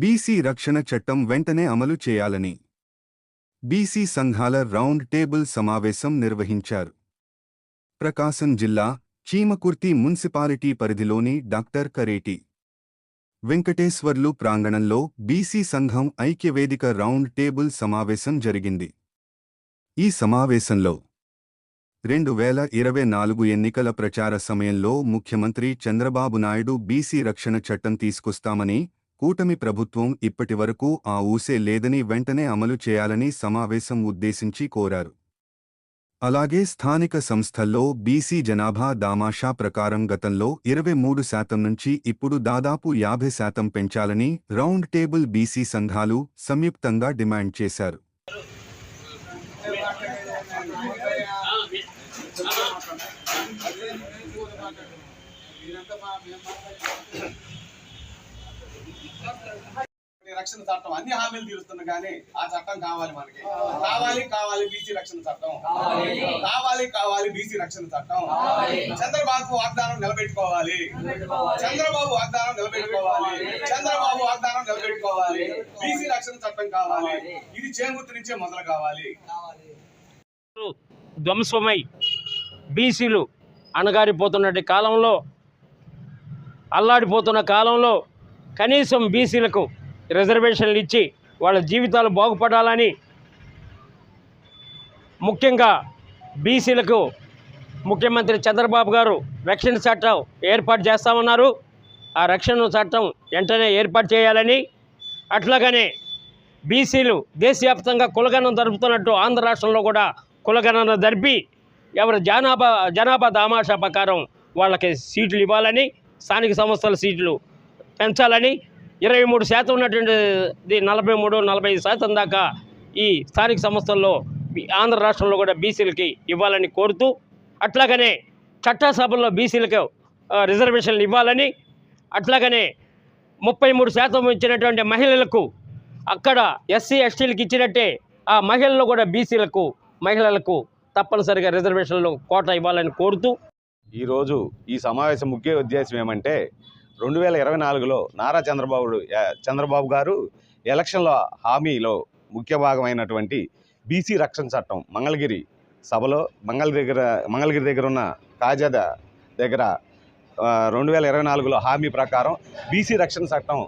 BC రక్షణ చట్టం వెంటనే అమలు చేయాలని బీసీ సంఘాల రౌండ్ టేబుల్ సమావేశం నిర్వహించారు. ప్రకాశం జిల్లా చీమకుర్తి మున్సిపాలిటీ పరిధిలోని డాక్టర్ కరేటి వెంకటేశ్వర్లు ప్రాంగణంలో బీసీ సంఘం ఐక్యవేదిక రౌండ్ టేబుల్ సమావేశం జరిగింది. ఈ సమావేశంలో రెండు వేల ఇరవై నాలుగు ఎన్నికల ప్రచార సమయంలో ముఖ్యమంత్రి చంద్రబాబు నాయుడు బీసీ రక్షణ చట్టం తీసుకొస్తామని కూటమి ప్రభుత్వం ఇప్పటివరకు ఆ ఊసే లేదని వెంటనే అమలు చేయాలని సమావేశం ఉద్దేశించి కోరారు. అలాగే స్థానిక సంస్థల్లో బీసీ జనాభా దామాషా ప్రకారం గతంలో ఇరవై మూడు శాతం నుంచి ఇప్పుడు దాదాపు యాభై శాతం పెంచాలని రౌండ్ టేబుల్ బీసీ సంఘాలు సంయుక్తంగా డిమాండ్ చేశారు. రక్షణ చట్టం అన్ని హామీలు తీరుస్తున్నా కానీ ఆ చట్టం కావాలి మనకి. కావాలి కావాలి బీసీ రక్షణ చట్టం. కావాలి కావాలి బీసీ రక్షణ చట్టం. చంద్రబాబు వాగ్దానం నిలబెట్టుకోవాలి. చంద్రబాబు వాగ్దానం నిలబెట్టుకోవాలి. చంద్రబాబు వాగ్దానం నిలబెట్టుకోవాలి. బీసీ రక్షణ చట్టం కావాలి. ఇది చేమూర్తి నుంచే మొదలు కావాలి. ధ్వంసమై బీసీలు అణగారిపోతున్నటి కాలంలో అల్లాడిపోతున్న కాలంలో కనీసం బీసీలకు రిజర్వేషన్లు ఇచ్చి వాళ్ళ జీవితాలు బాగుపడాలని ముఖ్యంగా బీసీలకు ముఖ్యమంత్రి చంద్రబాబు గారు రక్షణ చట్టం ఏర్పాటు చేస్తామన్నారు ఆ రక్షణ చట్టం వెంటనే ఏర్పాటు చేయాలని అట్లాగనే బీసీలు దేశవ్యాప్తంగా కులగణం జరుపుతున్నట్టు ఆంధ్ర రాష్ట్రంలో కూడా కులగణన జరిపి ఎవరి జనాభా జనాభా దామాషా ప్రకారం వాళ్ళకి సీట్లు ఇవ్వాలని స్థానిక సంస్థల సీట్లు పెంచాలని ఇరవై మూడు శాతం ఉన్నటువంటి నలభై మూడు నలభై ఐదు శాతం దాకా ఈ స్థానిక సంస్థల్లో ఆంధ్ర రాష్ట్రంలో కూడా బీసీలకి ఇవ్వాలని కోరుతూ అట్లాగనే చట్టసభల్లో బీసీలకు రిజర్వేషన్లు ఇవ్వాలని అట్లాగనే ముప్పై మూడు శాతం ఇచ్చినటువంటి మహిళలకు అక్కడ ఎస్సీ ఎస్టీలకు ఇచ్చినట్టే ఆ మహిళలు కూడా బీసీలకు మహిళలకు తప్పనిసరిగా రిజర్వేషన్లు కోట ఇవ్వాలని కోరుతూ. ఈరోజు ఈ సమావేశం ముఖ్య ఉద్దేశం ఏమంటే రెండు వేల ఇరవై నాలుగులో నారా చంద్రబాబు చంద్రబాబు గారు ఎలక్షన్ల హామీలో ముఖ్య భాగమైనటువంటి బీసీ రక్షణ చట్టం మంగళగిరి సభలో మంగళ దగ్గర మంగళగిరి దగ్గర ఉన్న కాజాద దగ్గర రెండు వేల ఇరవై నాలుగులో హామీ ప్రకారం బీసీ రక్షణ చట్టం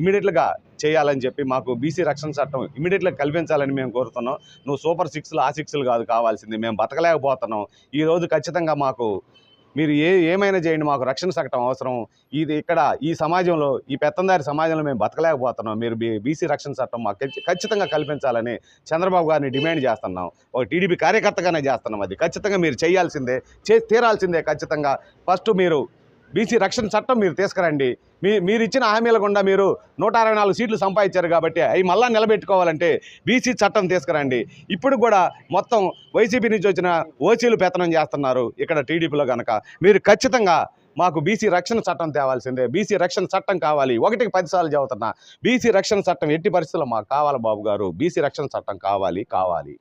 ఇమీడియట్గా చేయాలని చెప్పి మాకు బీసీ రక్షణ చట్టం ఇమీడియట్గా కల్పించాలని మేము కోరుతున్నాం. నువ్వు సూపర్ సిక్స్లు ఆ సిక్స్లు కాదు కావాల్సింది. మేము బతకలేకపోతున్నాం. ఈరోజు ఖచ్చితంగా మాకు మీరు ఏ ఏమైనా చేయండి మాకు రక్షణ చట్టం అవసరం. ఇది ఇక్కడ ఈ సమాజంలో ఈ పెత్తందారి సమాజంలో మేము బతకలేకపోతున్నాం. మీరు బీ బీసీ రక్షణ చట్టం మాకు ఖచ్చితంగా కల్పించాలని చంద్రబాబు గారిని డిమాండ్ చేస్తున్నాం. ఒక టీడీపీ కార్యకర్తగానే చేస్తున్నాం అది. ఖచ్చితంగా మీరు చేయాల్సిందే చేసి తీరాల్సిందే ఖచ్చితంగా. ఫస్ట్ మీరు బీసీ రక్షణ చట్టం మీరు తీసుకురండి. మీ మీరు ఇచ్చిన హామీల గుండా మీరు నూట అరవై నాలుగు సీట్లు సంపాదించారు కాబట్టి అవి మళ్ళా నిలబెట్టుకోవాలంటే బీసీ చట్టం తీసుకురండి. ఇప్పుడు కూడా మొత్తం వైసీపీ నుంచి వచ్చిన ఓసీలు పెత్తనం చేస్తున్నారు ఇక్కడ టీడీపీలో కనుక మీరు ఖచ్చితంగా మాకు బీసీ రక్షణ చట్టం తేవాల్సిందే. బీసీ రక్షణ చట్టం కావాలి. ఒకటికి పదిసార్లు చదువుతున్నా. బీసీ రక్షణ చట్టం ఎట్టి పరిస్థితుల్లో మాకు కావాలి బాబు గారు. బీసీ రక్షణ చట్టం కావాలి కావాలి.